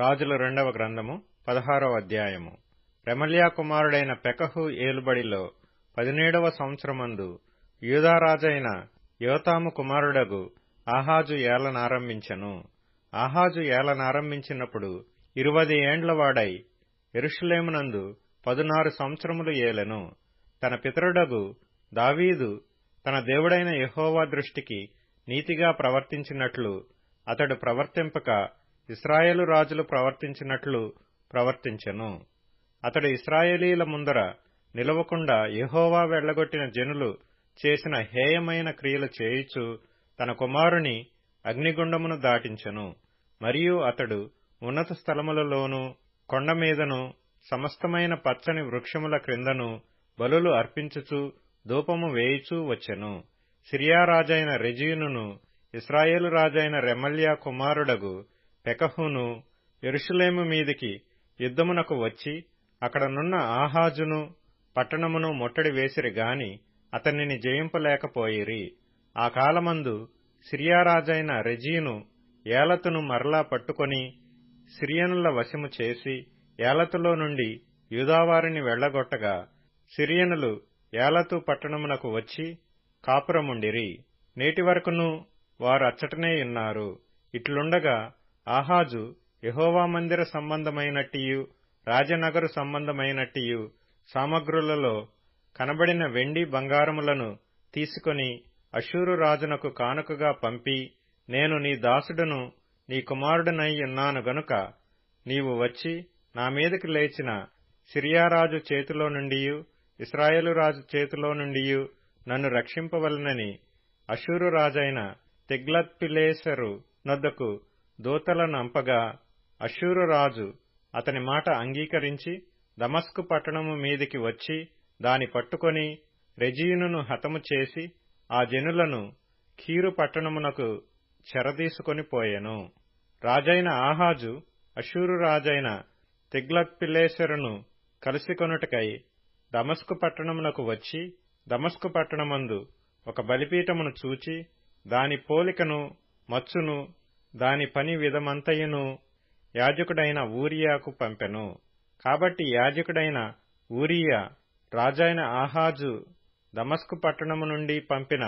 రాజుల రెండవ గ్రంథము పదహారవ అధ్యాయము. రెమల్యా కుమారుడైన పెకహు ఏలుబడిలో పదిహేడవ సంవత్సరమందు యూదారాజైన యోతాము కుమారుడగు ఆహాజు ఏలనారంభించెను. ఆహాజు ఏలనారంభించినప్పుడు ఇరువది ఏండ్లవాడై ఎరుషులేమునందు పదునారు సంవత్సరములు ఏలెను. తన పితరుడగు దావీదు తన దేవుడైన యహోవా దృష్టికి నీతిగా ప్రవర్తించినట్లు అతడు ప్రవర్తింపక ఇస్రాయేలు రాజులు ప్రవర్తించినట్లు ప్రవర్తించెను. అతడు ఇస్రాయేలీల ముందర నిలవకుండా యహోవా వెళ్ళగొట్టిన జనులు చేసిన హేయమైన క్రియలు చేయుచు తన కుమారుని అగ్నిగుండమును దాటించెను. మరియు అతడు ఉన్నత స్థలములలోనూ కొండ మీదను సమస్తమైన పచ్చని వృక్షముల క్రిందను బలులు అర్పించుచు ధూపము వేయుచూ వచ్చెను. సిరియా రాజైన రెజీనును ఇస్రాయేలు రాజైన రెమల్యా కుమారుడగు పెకహును ఎరుషులేము మీదికి యుద్ధమునకు వచ్చి అక్కడనున్న ఆహాజును పట్టణమును ముట్టడి వేసిరి గాని అతనిని జయింపలేకపోయిరి. ఆ కాలమందు సిరియారాజైన రెజీను ఏలతును మరలా పట్టుకొని సిరియనుల వశము చేసి ఏలతులో నుండి యూదావారిని వెళ్ళగొట్టగా సిరియనులు ఏలతు పట్టణమునకు వచ్చి కాపురముండిరి. నేటి వరకును వారు అచ్చటనే ఉన్నారు. ఇట్లుండగా ఆహాజు యహోవా మందిర సంబంధమైనట్టియు రాజనగరు సంబంధమైనట్టియు సామగ్రులలో కనబడిన వెండి బంగారములను తీసుకొని అశూరు రాజునకు కానుకగా పంపి నేను నీ దాసుడును నీ కుమారుడనై ఉన్నాను గనుక నీవు వచ్చి నా మీదకి లేచిన సిరియారాజు చేతిలో నుండియు ఇస్రాయేలు రాజు చేతిలో నుండియు నన్ను రక్షింపవలనని అశూరు రాజైన తిగ్లత్పిలేసరు నొద్దకు దూతలను అంపగా అశూరు రాజు అతని మాట అంగీకరించి దమస్కు పట్టణము మీదికి వచ్చి దాని పట్టుకొని రెజీనును హతము చేసి ఆ జనులను కీరు పట్టణమునకు చెరదీసుకొని పోయెను. రాజైన ఆహాజు అశూరు రాజైన తిగ్లత్పిలేసరును కలిసికొనుటకై దమస్కు పట్టణమునకు వచ్చి దమస్కు పట్టణమందు ఒక బలిపీఠమును చూచి దాని పోలికను మచ్చును దాని పని విధమంతయును యాజకుడైన ఊరియాకు పంపెను. కాబట్టి యాజకుడైన ఊరియా రాజైన ఆహాజు దమస్కు పట్టణము నుండి పంపిన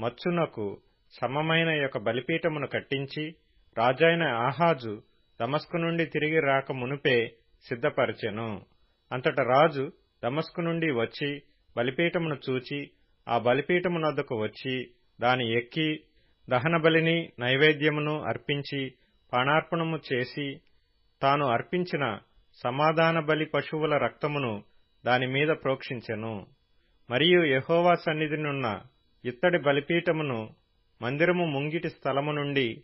మచ్చునకు సమమైన యొక్క బలిపీఠమును కట్టించి రాజైన ఆహాజు దమస్కు నుండి తిరిగి రాక మునుపే సిద్ధపరచెను. అంతట రాజు దమస్కు నుండి వచ్చి బలిపీఠమును చూచి ఆ బలిపీఠమునొద్దకు వచ్చి దాని ఎక్కి దహనబలిని నైవేద్యమును అర్పించి పానార్పణము చేసి తాను అర్పించిన సమాధాన బలి పశువుల రక్తమును దానిమీద ప్రోక్షించెను. మరియు యహోవా సన్నిధినున్న ఇత్తడి బలిపీఠమును మందిరము ముంగిటి స్థలము నుండి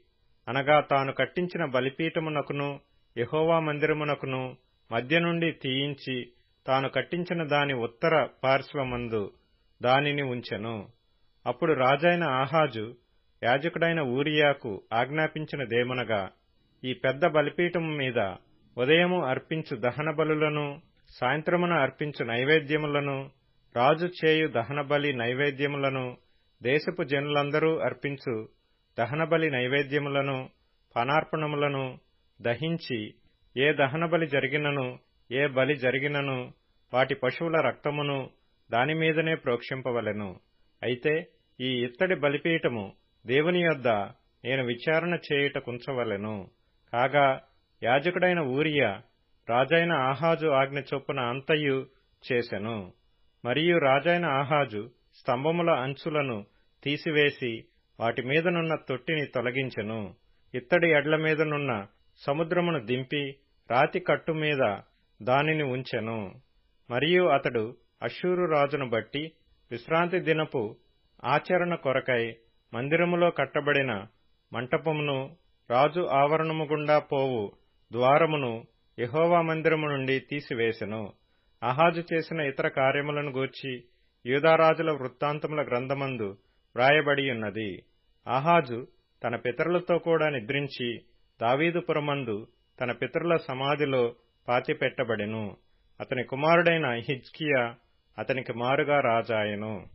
అనగా తాను కట్టించిన బలిపీఠమునకును యహోవా మందిరమునకును మధ్య నుండి తీయించి తాను కట్టించిన దాని ఉత్తర పార్శ్వమందు దానిని ఉంచెను. అప్పుడు రాజైన ఆహాజు యాజకుడైన ఊరియాకు ఆజ్ఞాపించినదేమనగా ఈ పెద్ద బలిపీఠము మీద ఉదయము అర్పించు దహన బలులను సాయంత్రమున అర్పించు నైవేద్యములను రాజు చేయు దహనబలి నైవేద్యములను దేశపు జనులందరూ అర్పించు దహనబలి నైవేద్యములను పనార్పణములను దహించి ఏ దహనబలి జరిగినను ఏ బలి జరిగినను వాటి పశువుల రక్తమును దానిమీదనే ప్రోక్షింపవలెను. అయితే ఈ ఇత్తడి బలిపీఠము దేవుని యొద్ద నేను విచారణ చేయుట కుంచవలెను. కాగా యాజకుడైన ఊరియా రాజైన ఆహాజు ఆజ్ఞ చొప్పున అంతయు చేసెను. మరియు రాజైన ఆహాజు స్తంభముల అంచులను తీసివేసి వాటి మీదనున్న తొట్టిని తొలగించెను. ఇత్తడి ఎడ్ల మీదనున్న సముద్రమును దింపి రాతి కట్టు మీద దానిని ఉంచెను. మరియు అతడు అశూరు రాజును బట్టి విశ్రాంతి దినపు ఆచరణ కొరకై మందిరములో కట్టబడిన మంటపమును రాజు ఆవరణము గుండా పోవు ద్వారమును యహోవా మందిరము నుండి తీసివేసెను. అహాజు చేసిన ఇతర కార్యములను గూర్చి యూదారాజుల వృత్తాంతముల గ్రంథమందు వ్రాయబడియున్నది. ఆహాజు తన పితరులతో కూడా నిద్రించి దావీదుపురమందు తన పితరుల సమాధిలో పాతిపెట్టబడెను. అతని కుమారుడైన హిజ్కియా అతనికి మారుగా రాజాయెను.